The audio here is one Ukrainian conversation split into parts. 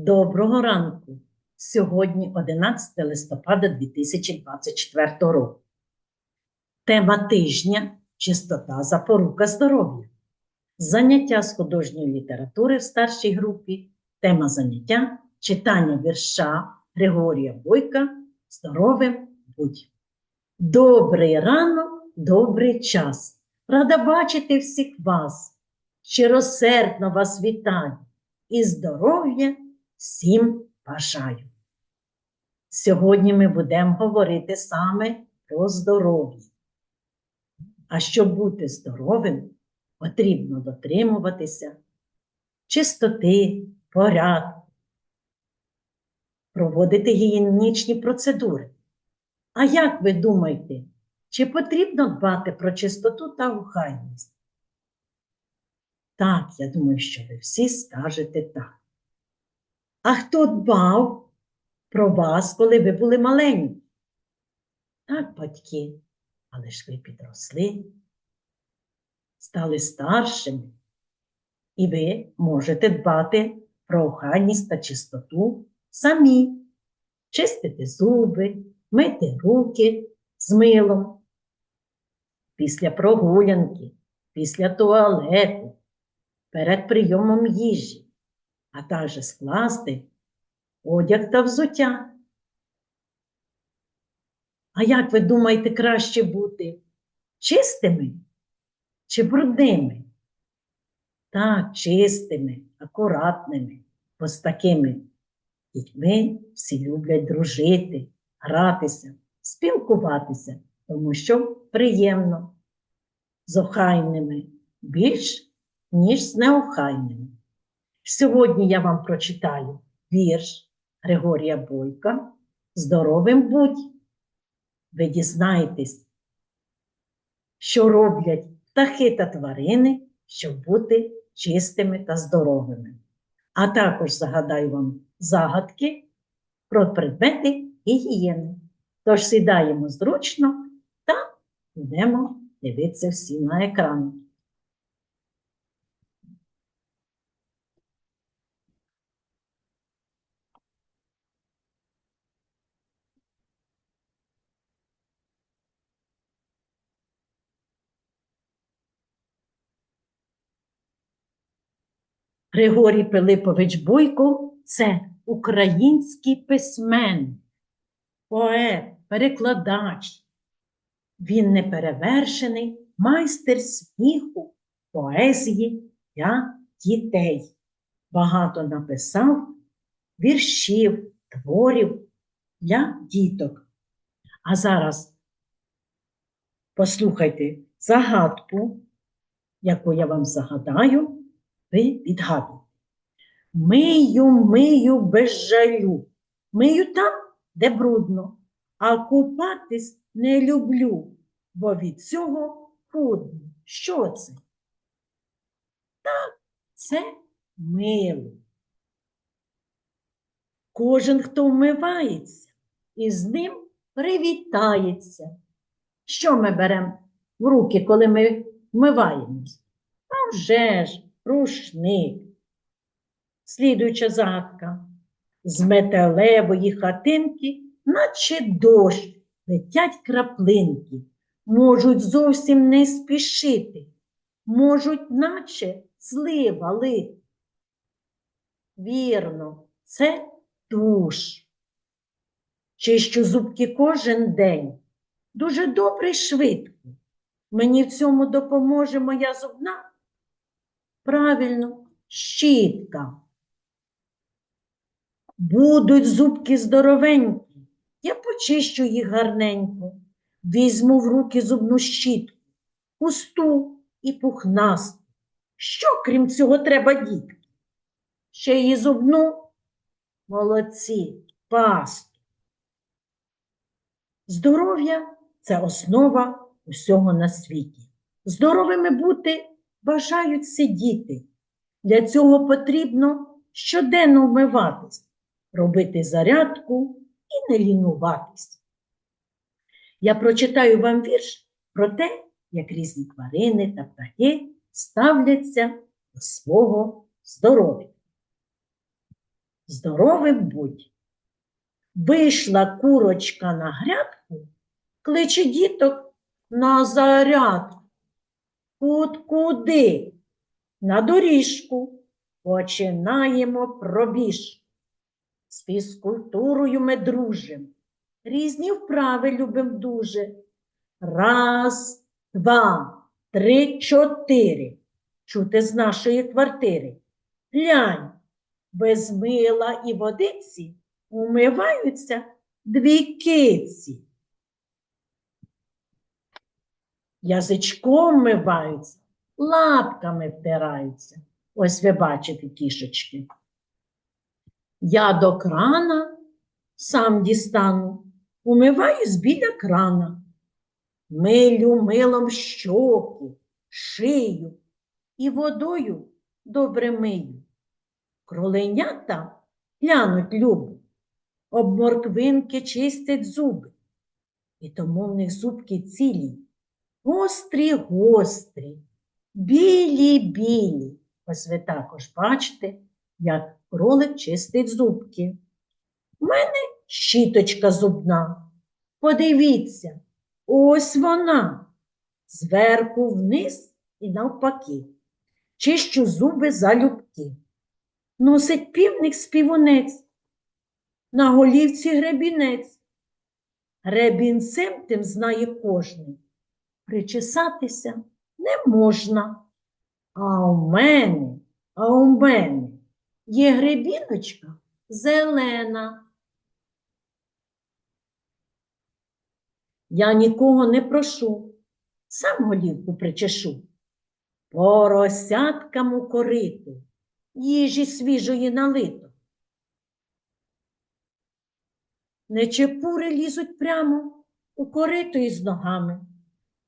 Доброго ранку! Сьогодні 11 листопада 2024 року. Тема тижня чистота запорука здоров'я. Заняття з художньої літератури в старшій групі. Тема заняття читання вірша Григорія Бойка Здоровим будь. Добрий ранок, добрий час. Рада бачити всіх вас. Щиросердно вас вітаю і здоров'я всім бажаю. Сьогодні ми будемо говорити саме про здоров'я. А щоб бути здоровим, потрібно дотримуватися чистоти, порядку, проводити гігієнічні процедури. А як ви думаєте, чи потрібно дбати про чистоту та охайність? Так, я думаю, що ви всі скажете так. А хто дбав про вас, коли ви були маленькі? Так, батьки, але ж ви підросли, стали старшими, і ви можете дбати про охайність та чистоту самі, чистити зуби, мити руки з милом. Після прогулянки, після туалету, перед прийомом їжі а також скласти одяг та взуття. А як ви думаєте краще бути чистими чи брудними? Так, чистими, акуратними, бо з такими дітьми всі люблять дружити, гратися, спілкуватися, тому що приємно з охайними більш, ніж з неохайними. Сьогодні я вам прочитаю вірш Григорія Бойка Здоровим будь. Ви дізнаєтесь, що роблять птахи та тварини, щоб бути чистими та здоровими. А також загадаю вам загадки про предмети гігієни. Тож сідаємо зручно та будемо дивитися всі на екран. Григорій Пилипович Бойко це український письменник, поет, перекладач. Він неперевершений майстер сміху, поезії для дітей. Багато написав віршів, творів для діток. А зараз послухайте загадку, яку я вам загадаю ви відгадуєте. Мию, мию без жалю. Мию там, де брудно, а купатись не люблю, бо від цього худно. Що це? Так, це мило. Кожен, хто вмивається, і з ним привітається. Що ми беремо в руки, коли ми вмиваємось? А вже ж рушник. Слідуюча загадка. З металевої хатинки, наче дощ, летять краплинки, можуть зовсім не спішити, можуть, наче злива лити. Вірно, це душ. Чищу зубки кожен день, дуже добре й швидко. Мені в цьому допоможе моя зубна Правильно, щітка. Будуть зубки здоровенькі, я почищу їх гарненько, візьму в руки зубну щітку, пусту і пухнасту. Що, крім цього, треба дітки? Ще її зубну молодці, пасту. Здоров'я це основа усього на світі. Здоровими бути бажають сидіти. Для цього потрібно щоденно вмиватись, робити зарядку і не лінуватись. Я прочитаю вам вірш про те, як різні тварини та птахи ставляться до свого здоров'я. здоровим будь. Вийшла курочка на грядку, кличе діток на зарядку. Кут куди? На доріжку. Починаємо пробіж. З фізкультурою ми дружим. Різні вправи любим дуже. Раз, два, три, чотири. Чути з нашої квартири. Глянь, без мила і водиці умиваються дві киці. Язичком миваються, лапками втираються. Ось ви бачите кішечки. Я до крана сам дістану, умиваюсь біля крана. Милю милом щоки, шию і водою добре мию. Кроленята глянуть любо, об морквинки чистять зуби. І тому в них зубки цілі, гострі, гострі, білі, білі. Ось ви також бачите, як кролик чистить зубки. У мене щіточка зубна. Подивіться, ось вона. Зверху вниз і навпаки. Чищу зуби залюбки. Носить півник співунець, на голівці гребінець. Гребінцем тим знає кожний. Причесатися не можна. А у мене, а у мене є гребіночка зелена. Я нікого не прошу, сам голівку причешу. Поросяткам у кориту, їжі свіжої налито. Нечепури лізуть прямо у корито із ногами.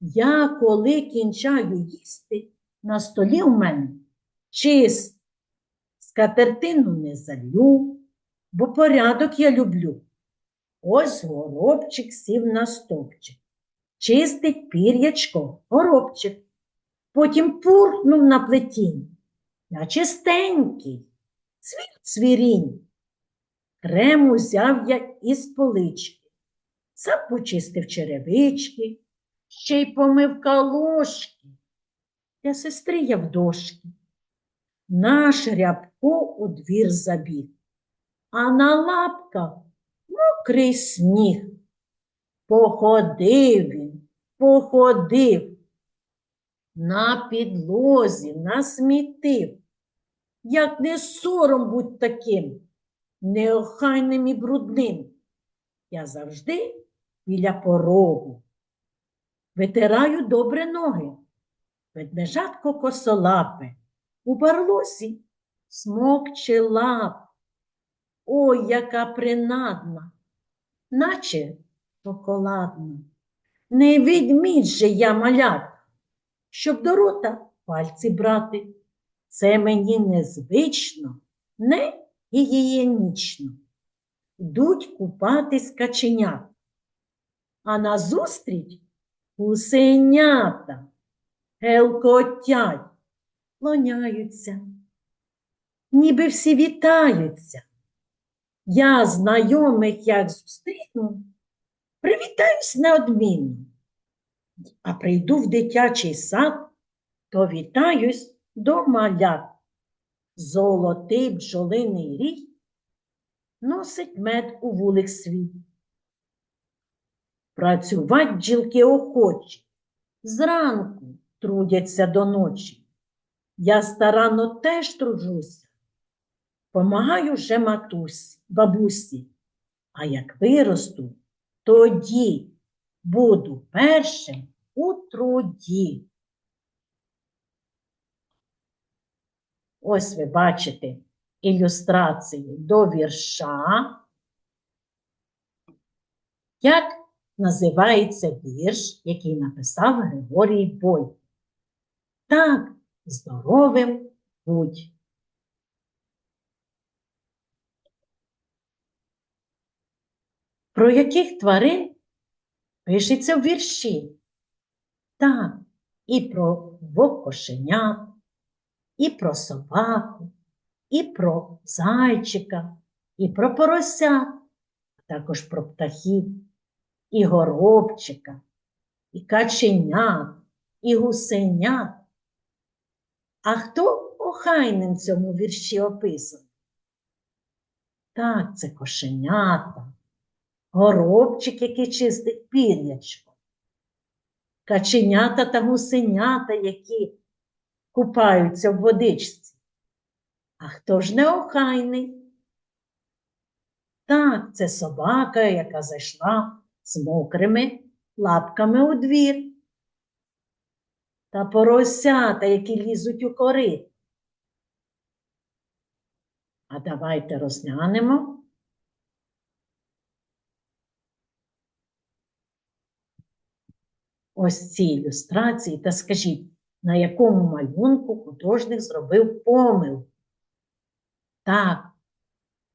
Я, коли кінчаю їсти, на столі у мене чист. Скатертину не залю, бо порядок я люблю. Ось горобчик сів на стовпчик. Чистить пір'ячко горобчик. Потім пурхнув на плетінь. Я чистенький, цвіт цвірінь. Крем узяв я із полички, сам почистив черевички, ще й помив калошки. Для сестри я в дошки. Наш рябко у двір забіг, а на лапках мокрий сніг. Походив він, походив, на підлозі насмітив. Як не сором будь таким, неохайним і брудним. Я завжди біля порогу. Витираю добре ноги, ведмежатко косолапе, у барлосі смокче лап. Ой, яка принадна, наче шоколадна. Не відмідь же я малятка, щоб до рота пальці брати. Це мені незвично, не гігієнічно. Йдуть купатись каченят, а назустріч гусенята гелкотять, лоняються, ніби всі вітаються. Я знайомих, як зустріну, привітаюсь неодмінно, а прийду в дитячий сад, то вітаюсь до малят. Золотий бджолиний рій носить мед у вулик свій. Працювать бджілки охочі, зранку трудяться до ночі. Я старанно теж тружуся, помагаю вже матусі, бабусі, а як виросту, тоді буду першим у труді. Ось ви бачите ілюстрації до вірша. Як називається вірш, який написав Григорій Бой? Так, здоровим будь. Про яких тварин пишеться в вірші? Так, і про двох кошенят, і про собаку, і про зайчика, і про поросят, а також про птахів, і горобчика, і каченят, і гусенят. А хто охайним цьому вірші описаний? Так, це кошенята, горобчик, який чистить пір'ячко, каченята та гусенята, які купаються в водичці. А хто ж неохайний? Так, це собака, яка зайшла з мокрими лапками у двір. Та поросята, які лізуть у корит. А давайте розглянемо. Ось ці ілюстрації та скажіть, на якому малюнку художник зробив помилку? Так,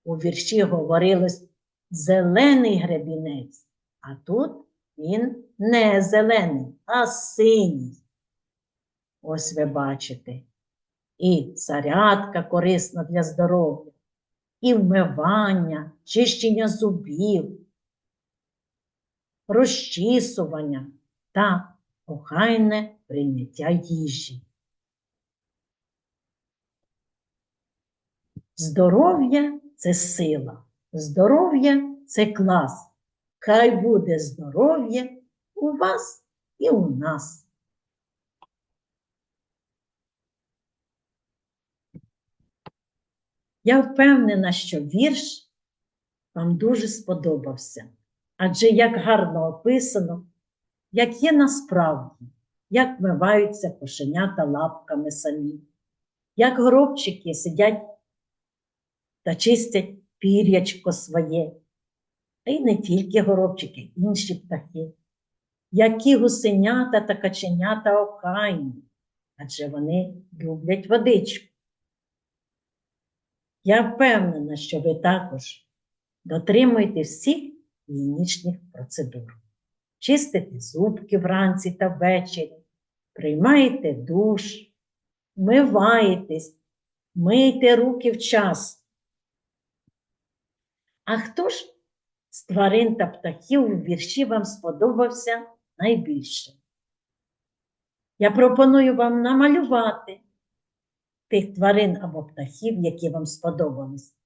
у вірші говорилось зелений гребінець, а тут він не зелений, а синій. Ось ви бачите. І зарядка корисна для здоров'я, і вмивання, чищення зубів, розчісування та охайне прийняття їжі. Здоров'я це сила, здоров'я це клас. Хай буде здоров'я у вас і у нас. Я впевнена, що вірш вам дуже сподобався, адже як гарно описано, як є насправді, як вмиваються кошенята лапками самі, як горобчики сидять та чистять пір'ячко своє, а й не тільки горобчики, інші птахи, які гусенята та каченята охайні, адже вони люблять водичку. Я впевнена, що ви також дотримуєте всіх гігієнічних процедур. Чистите зубки вранці та ввечері, приймаєте душ, вмиваєтесь, мийте руки вчасно. А хто ж з тварин та птахів у вірші вам сподобався найбільше? Я пропоную вам намалювати тих тварин або птахів, які вам сподобались,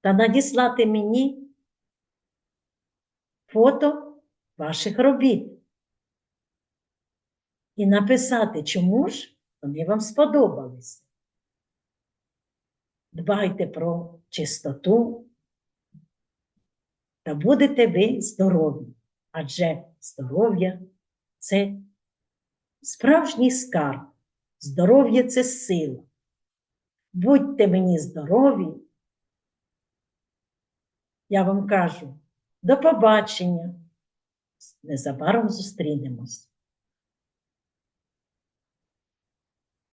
та надіслати мені фото ваших робіт. І написати, чому ж вони вам сподобались. Дбайте про чистоту та будете ви здорові, адже здоров'я це справжній скарб, здоров'я це сила. Будьте мені здорові. Я вам кажу до побачення. Незабаром зустрінемось.